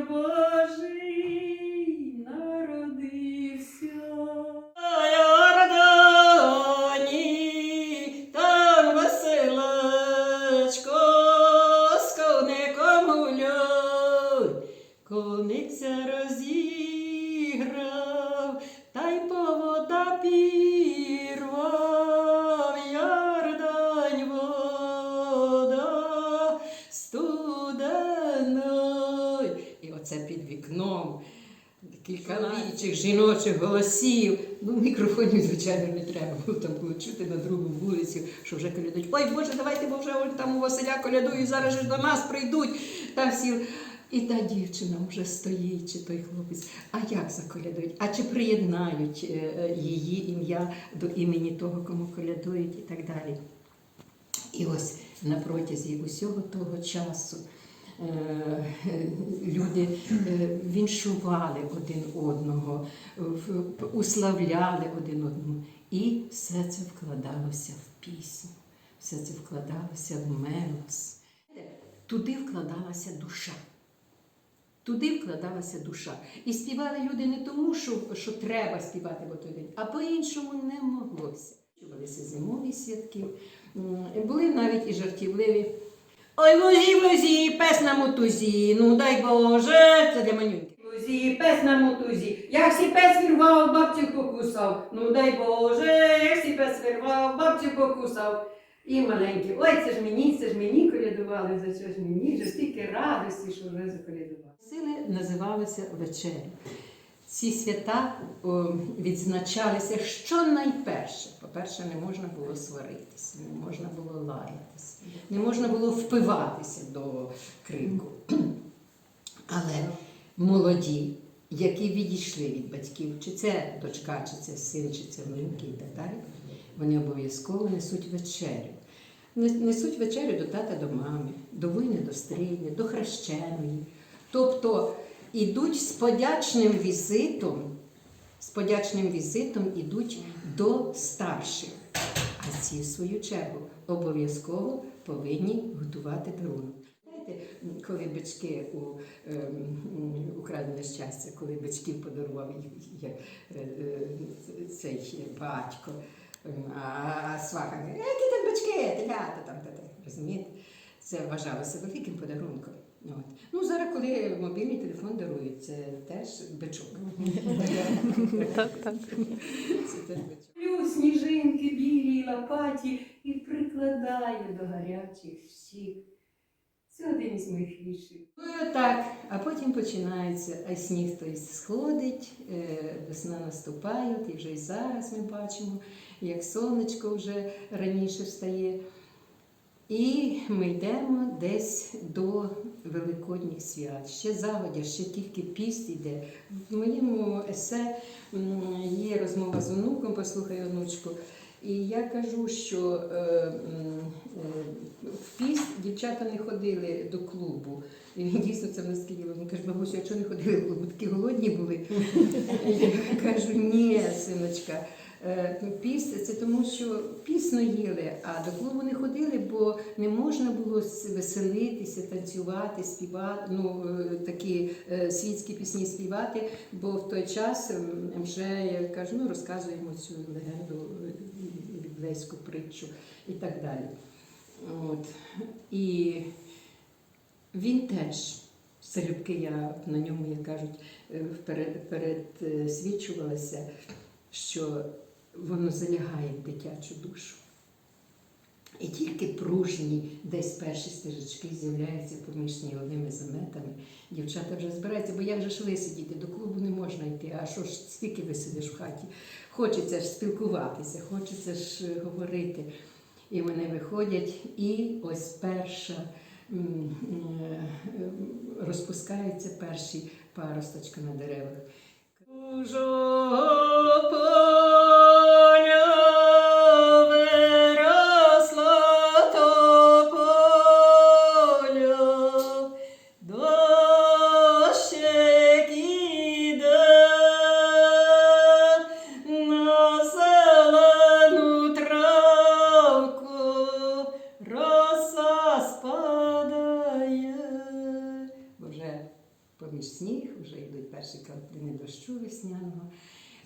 your blood. Кілька чоловічих, жіночих голосів. Ну, мікрофонів, звичайно, не треба було там було чути на другу вулицю, що вже колядують. Ой, Боже, давайте, бо вже там у Василя колядують, зараз же до нас прийдуть. Там всі. І та дівчина вже стоїть, чи той хлопець. А як заколядують? А чи приєднають е, е, її ім'я до імені того, кому колядують і так далі. І ось на протязі усього того часу люди е, віншували один одного, уславляли один одного. І все це вкладалося в пісню, все це вкладалося в мелос. Туди вкладалася душа. Туди вкладалася душа. І співали люди не тому, що, що треба співати в той день, а по-іншому не моглося. Чувалися зимові святки. Були навіть і жартівливі. Ой, возі, возі, пес на мотузі, ну дай Боже, це для манюньки. Возі, пес на мотузі, як сі пес вирвав, бабцю покусав. Ну дай Боже, як сі пес вирвав, бабцю покусав. І маленькі, ой, це ж мені, це ж мені колядували, за що ж мені, вже стільки радості, що вже заколядували. Сили називалися вечері. Ці свята о, відзначалися щонайперше. По-перше, не можна було сваритися, не можна було лаятися, не можна було впиватися до крику. Але молоді, які відійшли від батьків, чи це дочка, чи це син, чи це внуки і так далі, вони обов'язково несуть вечерю. Несуть вечерю до тата, до мами, до вини, до стрійни, до хрещеної. Тобто ідуть з подячним візитом, з подячним візитом ідуть до старших. А ці, в свою чергу, обов'язково повинні готувати дарунок. Знаєте, коли батьки у ем, украдене щастя, коли батьків подарував їх- е, е, цей батько, ем, а, сваха які там батьки, телята там, та, та. розумієте? Це вважалося великим подарунком. От. Ну, зараз, коли мобільний телефон дарують, це теж бичок. Так, так. Це теж бичок. Плюс сніжинки білі лопаті і прикладаю до гарячих щік. Це один із моїх віршів. Ну, так, а потім починається, а сніг той сходить, е, весна наступає, і вже і зараз ми бачимо, як сонечко вже раніше встає. І ми йдемо десь до Великодніх свят. Ще загодя, ще тільки піст йде. В моєму есе є розмова з онуком, послухай онучку. І я кажу, що е, е, в піст дівчата не ходили до клубу. І він дійсно це в нас Києві. Він каже, бабусю, а чого не ходили в клуб? Такі голодні були. Я кажу, ні, синочка. Е, Піст це тому, що пісно їли, а до клубу не ходили, бо не можна було веселитися, танцювати, співати, ну е, такі е, світські пісні співати, бо в той час ем, вже я кажу, ну розказуємо цю легенду біблейську притчу і так далі. От. І він теж. Залюбки я на ньому, як кажуть, вперед, передсвідчувалася, що воно залягає в дитячу душу. І тільки пружні десь перші стежечки з'являються поміж сніговими заметами. Дівчата вже збираються, бо як же ж висидіти? До клубу не можна йти. А що ж скільки ви сидиш в хаті? Хочеться ж спілкуватися, хочеться ж е, говорити. І вони виходять, і ось перша е, розпускаються перші паросточки на деревах.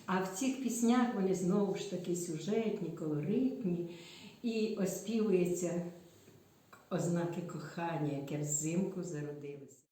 А в цих піснях вони знову ж таки сюжетні, колоритні і оспівуються ознаки кохання, яке взимку зародилося.